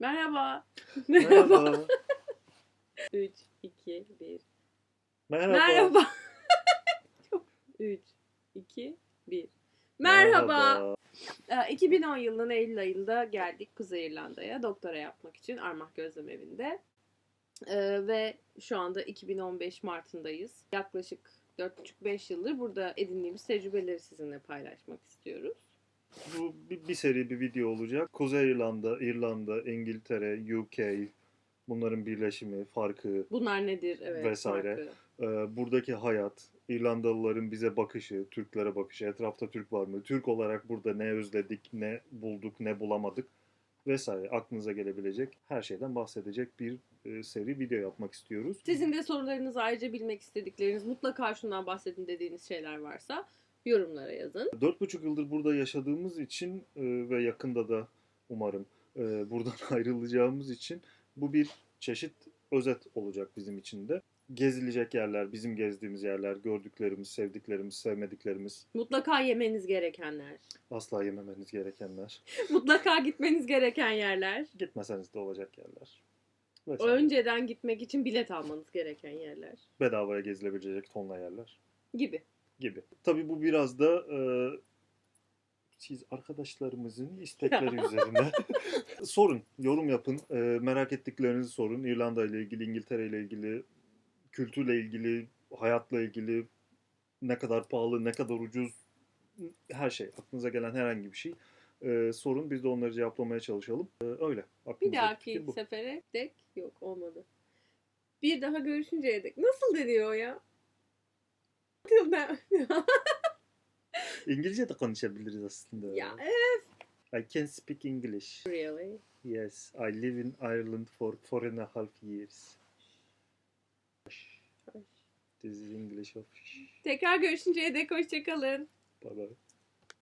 Merhaba. Merhaba. 3, 2, 1. Merhaba. Merhaba. 3, 2, 1. Merhaba. Ee, 2010 yılının Eylül ayında geldik Kuzey İrlanda'ya doktora yapmak için Armah Gözlem Evi'nde. Ee, ve şu anda 2015 Mart'ındayız. Yaklaşık 4,5-5 yıldır burada edindiğimiz tecrübeleri sizinle paylaşmak istiyoruz. Bu bir, bir seri bir video olacak. Kuzey İrlanda, İrlanda, İngiltere, UK bunların birleşimi, farkı, Bunlar nedir? Evet, Vesaire. farkı. e, buradaki hayat, İrlandalıların bize bakışı, Türklere bakışı, etrafta Türk var mı? Türk olarak burada ne özledik, ne bulduk, ne bulamadık vesaire aklınıza gelebilecek her şeyden bahsedecek bir e, seri video yapmak istiyoruz. Sizin de sorularınız ayrıca bilmek istedikleriniz mutlaka şundan bahsedin dediğiniz şeyler varsa yorumlara yazın. Dört buçuk yıldır burada yaşadığımız için e, ve yakında da umarım e, buradan ayrılacağımız için bu bir çeşit özet olacak bizim için de. Gezilecek yerler, bizim gezdiğimiz yerler, gördüklerimiz, sevdiklerimiz, sevmediklerimiz, Mutlaka yemeniz gerekenler. asla yememeniz gerekenler, Mutlaka gitmeniz gereken yerler. gitmeseniz de olacak yerler. Vesaire. Önceden gitmek için bilet almanız gereken yerler Bedavaya gezilebilecek tonla yerler gibi. Gibi. Tabii bu biraz da e, siz arkadaşlarımızın istekleri üzerine sorun, yorum yapın, e, merak ettiklerinizi sorun. İrlanda ile ilgili, İngiltere ile ilgili, kültürle ilgili, hayatla ilgili ne kadar pahalı, ne kadar ucuz her şey, aklınıza gelen herhangi bir şey e, sorun. Biz de onları cevaplamaya çalışalım. E, öyle. Bir dahaki bu. sefere dek yok olmadı. Bir daha görüşünceye dek. Nasıl deniyor ya? İngilizce de konuşabiliriz aslında. ya I can speak English. really. Yes, I live in Ireland for four and a half years. This is English of Tekrar görüşünceye dek hoşçakalın. Bye bye.